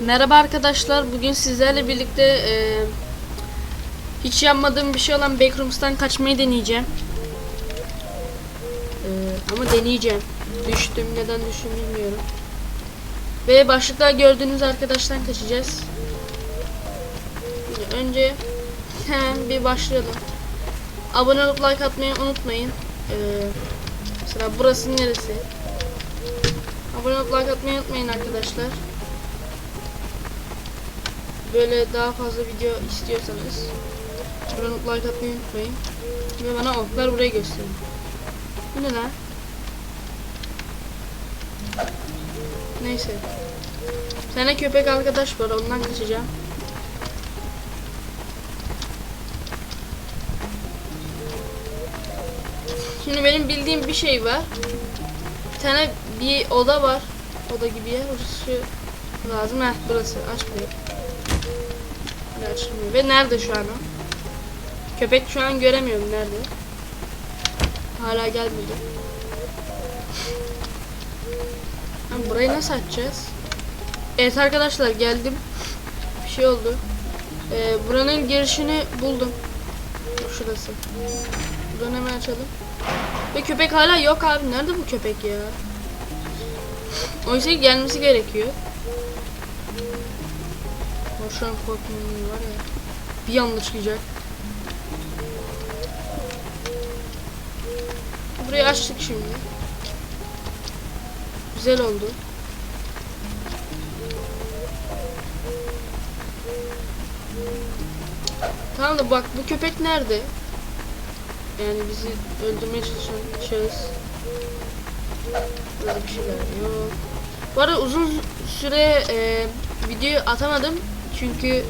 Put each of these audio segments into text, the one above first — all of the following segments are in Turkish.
Merhaba arkadaşlar. Bugün sizlerle birlikte e, hiç yapmadığım bir şey olan Backrooms'tan kaçmayı deneyeceğim. E, ama deneyeceğim. Düştüm. Neden düştüm bilmiyorum. Ve başlıkta gördüğünüz arkadaştan kaçacağız. Önce hemen bir başlayalım. Abone olup like atmayı unutmayın. E, mesela burası neresi? Abone olup like atmayı unutmayın arkadaşlar böyle daha fazla video istiyorsanız olup like atmayı unutmayın. Ve bana oklar buraya gösterin. Bu ne lan? Neyse. Bir köpek arkadaş var ondan kaçacağım. Şimdi benim bildiğim bir şey var. Bir tane bir oda var. Oda gibi yer. Orası lazım. Heh burası. Aç burayı. Hala açılmıyor. Ve nerede şu an o? Köpek şu an göremiyorum nerede. Hala gelmedi. Ha, burayı nasıl açacağız? Evet arkadaşlar geldim. Bir şey oldu. Ee, buranın girişini buldum. Şurası. Buradan hemen açalım. Ve köpek hala yok abi. Nerede bu köpek ya? Oysa gelmesi gerekiyor. O şu var ya. Bir anda çıkacak. Burayı açtık şimdi. Güzel oldu. Tamam da bak bu köpek nerede? Yani bizi öldürmeye çalışan şahıs. Burada bir şeyler yok. Bu arada uzun süre e, video atamadım çünkü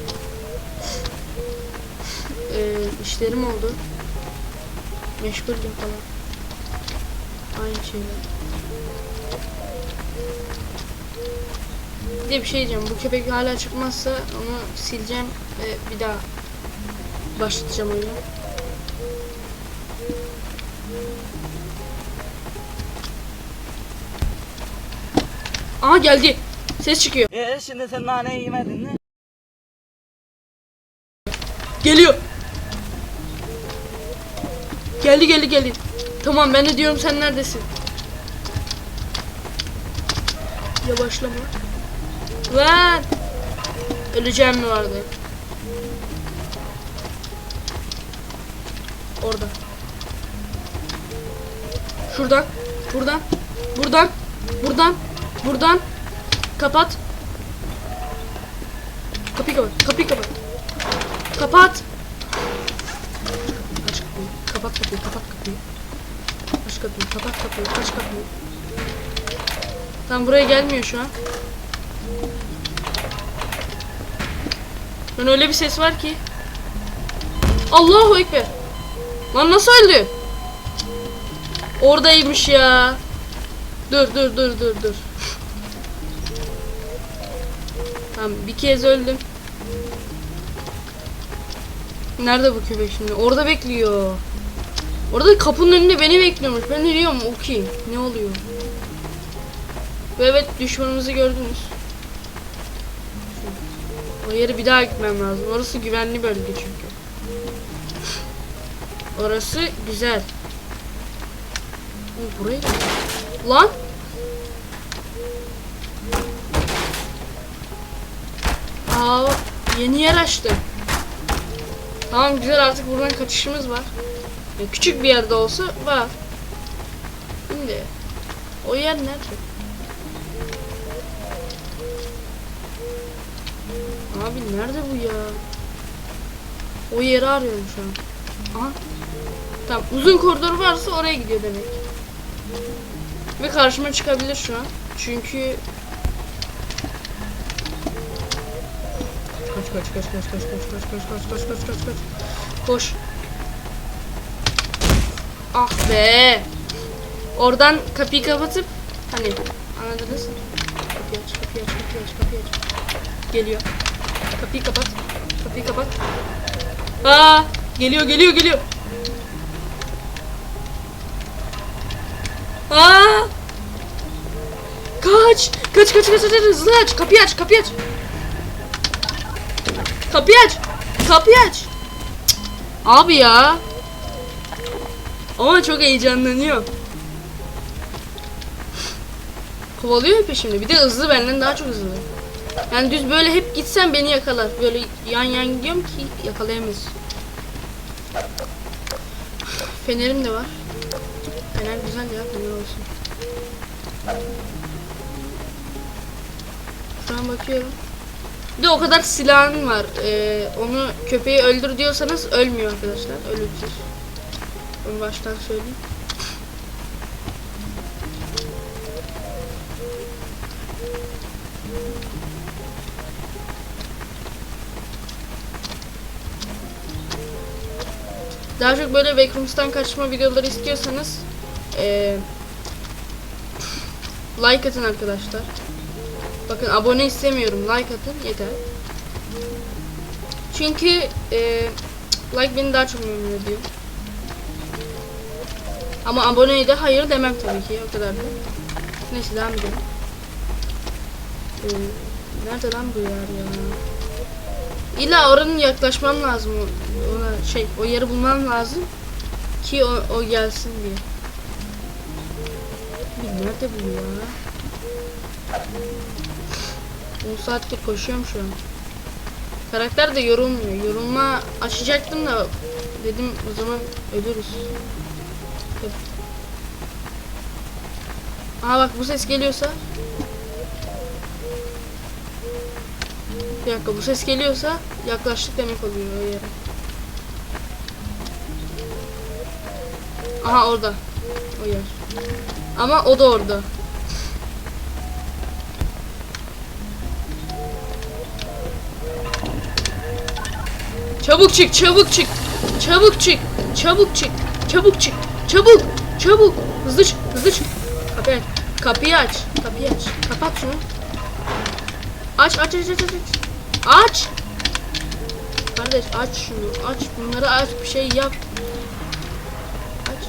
e, işlerim oldu. Meşguldüm falan. Aynı şeyler. Bir de bir şey diyeceğim. Bu köpek hala çıkmazsa onu sileceğim ve bir daha başlatacağım oyunu. Aha geldi. Ses çıkıyor. E şimdi sen naneyi yemedin mi? Geldi geldi geldi. Tamam ben de diyorum sen neredesin? Yavaşlama. Lan. Öleceğim mi vardı? Orada. Şuradan. Buradan. Buradan. Buradan. Buradan. Kapat. Kapıyı kapat. Kapıyı kapat. Kapat. Kapat kapıyı. Kapat kapıyı. Aç kapıyı. Kapat kapıyı. Aç kapıyı. Tam buraya gelmiyor şu an. Lan öyle bir ses var ki. Allahu ekber. Lan nasıl öldü? Oradaymış ya. Dur dur dur dur dur. Tamam bir kez öldüm. Nerede bu köpek şimdi? Orada bekliyor. Orada kapının önünde beni bekliyormuş. Ben de diyorum okey. Ne oluyor? Ve evet düşmanımızı gördünüz. O yere bir daha gitmem lazım. Orası güvenli bölge çünkü. Orası güzel. Oğlum Buraya Lan! Aa, yeni yer açtım. Tamam güzel artık buradan kaçışımız var. Ya küçük bir yerde olsa var. Şimdi o yer nerede? Abi nerede bu ya? O yeri arıyorum şu an. Aha. Tamam uzun koridor varsa oraya gidiyor demek. Ve karşıma çıkabilir şu an. Çünkü Kaç kaç kaç kaç kaç kaç kaç kaç kaç kaç kaç kaç kaç Koş. Ah be. Oradan kapıyı kapatıp hani anladınız mı? Kapıyı aç, kapıyı aç, kapıyı aç, kapıyı aç. Geliyor. Kapıyı kapat. Kapıyı kapat. Aa, geliyor, geliyor, geliyor. Aa! Kaç! Kaç kaç kaç kaç hızlı aç. Kapıyı aç, kapıyı aç. Kapıyı aç. Kapıyı aç. Abi ya. Ama çok heyecanlanıyor. Kovalıyor peşimde. Bir de hızlı benden daha çok hızlı. Yani düz böyle hep gitsem beni yakalar. Böyle yan yan gidiyorum ki yakalayamaz. Fenerim de var. Fener güzel ya fener olsun. Şu an bakıyorum. Bir de o kadar silahın var. Ee, onu köpeği öldür diyorsanız ölmüyor arkadaşlar. Ölümsüz. Onu baştan söyleyeyim. Daha çok böyle Backrooms'tan kaçma videoları istiyorsanız ee, like atın arkadaşlar. Bakın abone istemiyorum. Like atın yeter. Çünkü e, like beni daha çok memnun ediyor. Ama aboneye de hayır demem tabii ki o kadar da. Neyse devam edelim. Ee, nerede lan bu yer ya? İlla oranın yaklaşmam lazım ona şey o yeri bulmam lazım ki o, o gelsin diye. Nerede bu ya? 10 saattir koşuyorum şu an. Karakter de yorulmuyor. Yorulma açacaktım da dedim o zaman ölürüz. Aha bak bu ses geliyorsa Bir dakika bu ses geliyorsa yaklaştık demek oluyor o yere. Aha orada. O yer. Ama o da orada. Çabuk çık, çabuk çık. Çabuk çık. Çabuk çık. Çabuk çık. Çabuk. Çabuk. Hızlı çık. Hızlı çık. Kapıyı aç. Kapıyı aç. Kapıyı aç. Kapat şunu. Aç aç aç aç aç. Aç. Kardeş aç şunu. Aç. Bunları aç. Bir şey yap. Aç.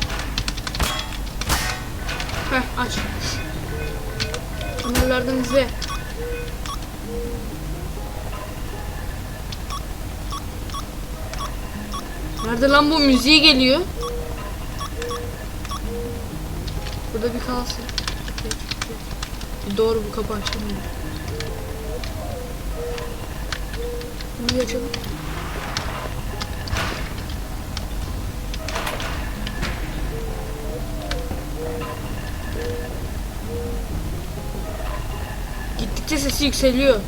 Heh aç. Bunlardan izle. Nerede lan bu müziği geliyor? Burada bir kalsın. Doğru bu kapı açılmıyor. Bunu açalım. Gittikçe sesi yükseliyor.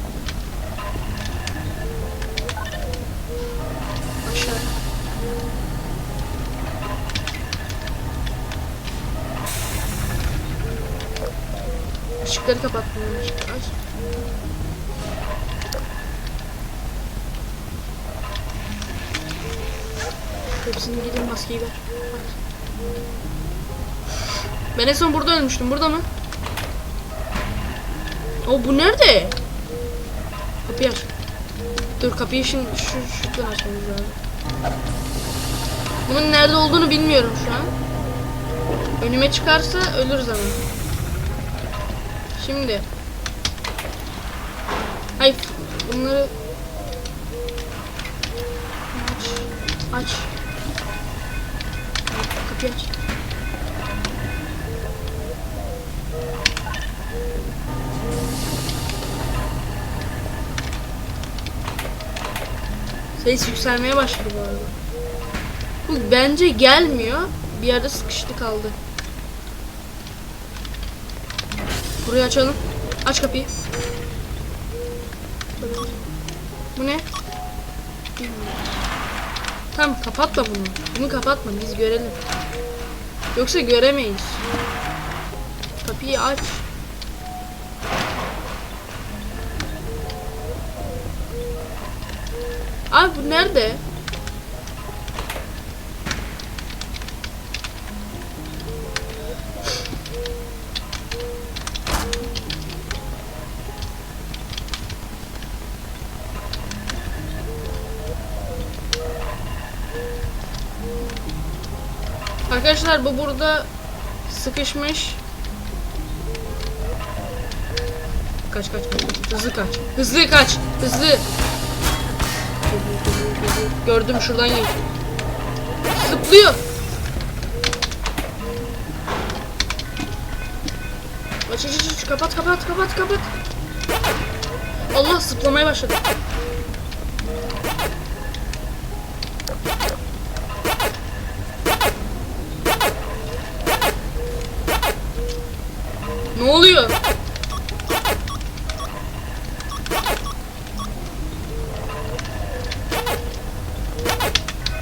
Işıkları kapattım. Işıkları aç. Hepsini gidin maskeyi ver. Ben en son burada ölmüştüm. Burada mı? O bu nerede? Kapıyı aç. Dur kapıyı şimdi şu şuradan açmamız lazım. Bunun nerede olduğunu bilmiyorum şu an. Önüme çıkarsa ölürüz ama. Şimdi. Hayır bunları aç. Aç. Kapıyı aç. Ses yükselmeye başladı bu arada. Bu bence gelmiyor. Bir yerde sıkıştı kaldı. Burayı açalım. Aç kapıyı. Bu ne? Tamam kapatma bunu. Bunu kapatma biz görelim. Yoksa göremeyiz. Kapıyı aç. Abi bu nerede? Arkadaşlar bu burada sıkışmış. Kaç kaç kaç. Hızlı kaç. Hızlı kaç. Hızlı. Gördüm şuradan geliyor. Zıplıyor. Aç aç aç. kapat kapat kapat kapat. Allah zıplamaya başladı.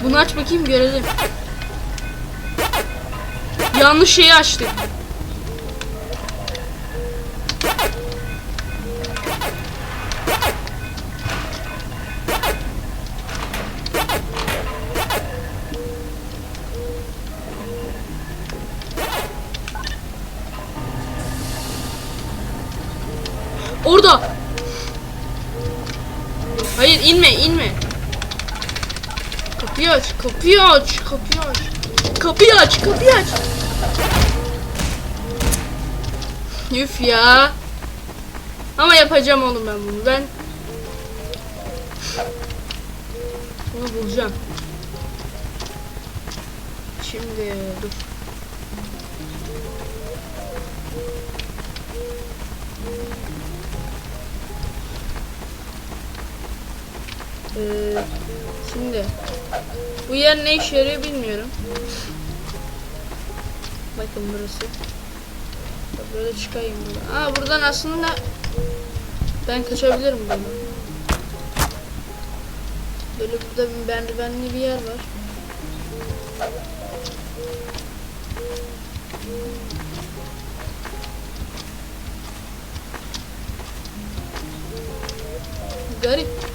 Bunu aç bakayım görelim. Yanlış şeyi açtık. Orada. Hayır inme inme. Kapıyı aç, kapıyı aç, kapıyı aç. Kapıyı aç, kapıyı aç. Üf ya. Ama yapacağım oğlum ben bunu. Ben bunu bulacağım. Şimdi dur. Ee, şimdi bu yer ne işe yarıyor bilmiyorum. Bakın burası. Böyle çıkayım buradan. Aa buradan aslında ben kaçabilirim buradan. Böyle burada bir merdivenli bir yer var. Garip.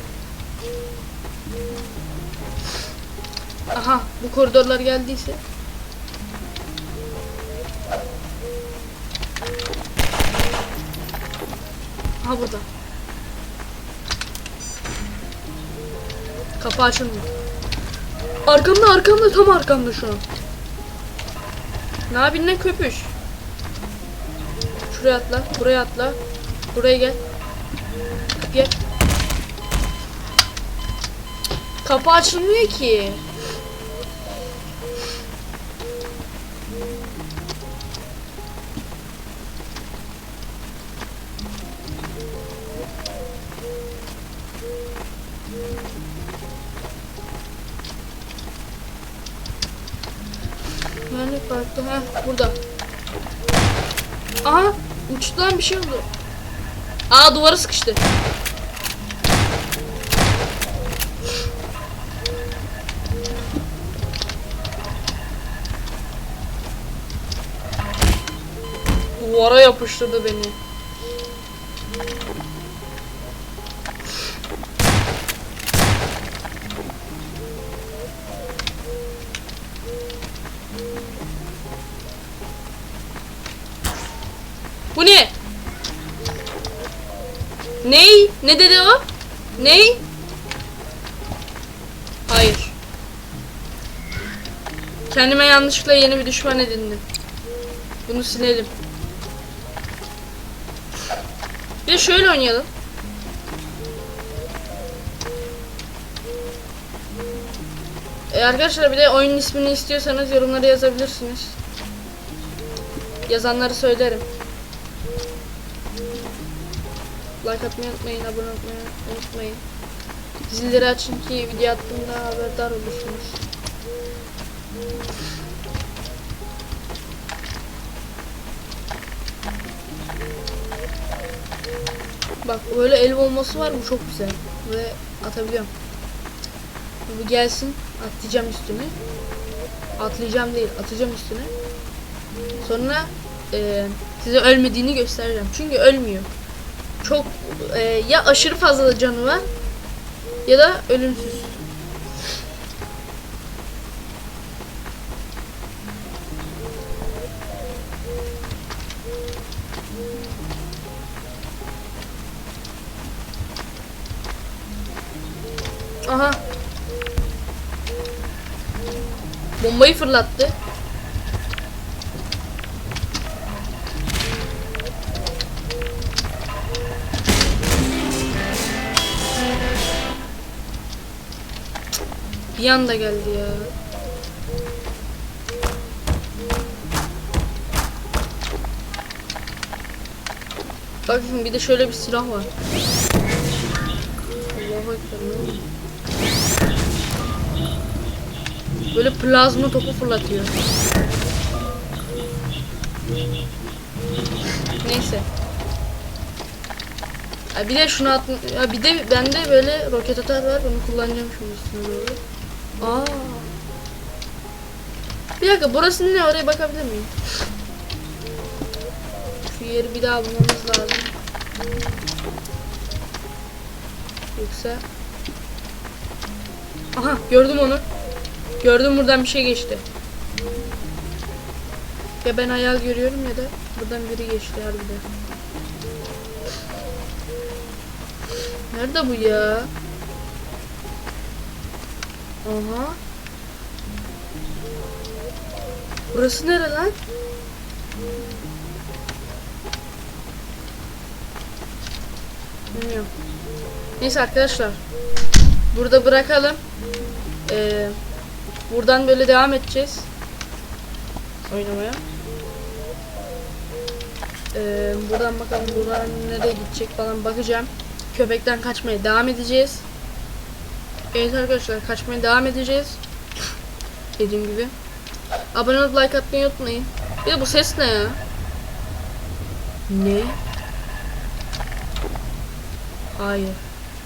Aha bu koridorlar geldiyse. Aha burada. Kapı açılmıyor. Arkamda arkamda tam arkamda şu an. Ne yapayım ne köpüş. Şuraya atla, buraya atla. Buraya gel. Kapı açılmıyor ki. Nerede farklı? Ha burada. Aha uçtu lan bir şey oldu. Aa duvara sıkıştı. Duvara yapıştırdı beni. Bu ne? Ney? Ne dedi o? Ney? Hayır. Kendime yanlışlıkla yeni bir düşman edindim. Bunu silelim. Bir de şöyle oynayalım. E arkadaşlar bir de oyunun ismini istiyorsanız yorumlara yazabilirsiniz. Yazanları söylerim. Like atmayı unutmayın, abone olmayı unutmayın. Zilleri açın ki video attığımda haberdar olursunuz. Bak böyle el olması var bu çok güzel. Ve atabiliyorum. Bu gelsin atlayacağım üstüne. Atlayacağım değil atacağım üstüne. Sonra e, size ölmediğini göstereceğim. Çünkü ölmüyor. Çok e, ya aşırı fazla canı var ya da ölümsüz. Aha. Bombayı fırlattı. Bir anda geldi ya. Bakın bir de şöyle bir silah var. Allah'a ekber, Böyle plazma topu fırlatıyor. Neyse. Ha bir de şunu at ya bir de bende böyle roket atar var onu kullanacağım şimdi üstüne doğru. Aa. Bir dakika burası ne oraya bakabilir miyim? Şu yeri bir daha bulmamız lazım. Yoksa Aha gördüm onu. Gördüm buradan bir şey geçti. Ya ben hayal görüyorum ya da buradan biri geçti harbiden. Nerede bu ya? Aha. Burası nere lan? Bilmiyorum. Neyse arkadaşlar. Burada bırakalım. Ee, buradan böyle devam edeceğiz. Oynamaya. Ee, buradan bakalım buradan nereye gidecek falan bakacağım. Köpekten kaçmaya devam edeceğiz. Evet arkadaşlar kaçmaya devam edeceğiz. Dediğim gibi. Abone olup like atmayı unutmayın. Bir de bu ses ne ya? Ne? Hayır.